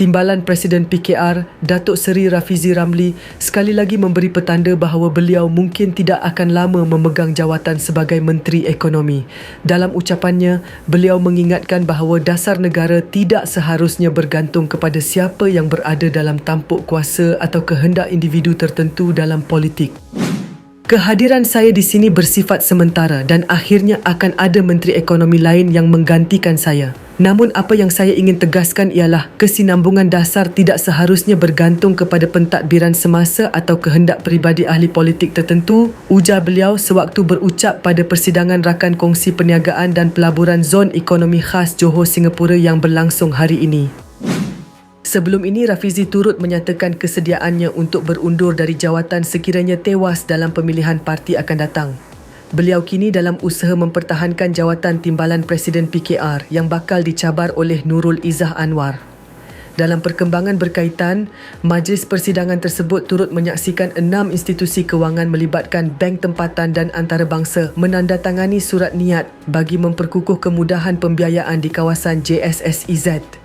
Timbalan Presiden PKR, Datuk Seri Rafizi Ramli sekali lagi memberi petanda bahawa beliau mungkin tidak akan lama memegang jawatan sebagai Menteri Ekonomi. Dalam ucapannya, beliau mengingatkan bahawa dasar negara tidak seharusnya bergantung kepada siapa yang berada dalam tampuk kuasa atau kehendak individu tertentu dalam politik. Kehadiran saya di sini bersifat sementara dan akhirnya akan ada menteri ekonomi lain yang menggantikan saya. Namun apa yang saya ingin tegaskan ialah kesinambungan dasar tidak seharusnya bergantung kepada pentadbiran semasa atau kehendak peribadi ahli politik tertentu, ujar beliau sewaktu berucap pada persidangan rakan kongsi perniagaan dan pelaburan zon ekonomi khas Johor Singapura yang berlangsung hari ini. Sebelum ini, Rafizi turut menyatakan kesediaannya untuk berundur dari jawatan sekiranya tewas dalam pemilihan parti akan datang. Beliau kini dalam usaha mempertahankan jawatan timbalan Presiden PKR yang bakal dicabar oleh Nurul Izzah Anwar. Dalam perkembangan berkaitan, majlis persidangan tersebut turut menyaksikan enam institusi kewangan melibatkan bank tempatan dan antarabangsa menandatangani surat niat bagi memperkukuh kemudahan pembiayaan di kawasan JSSEZ.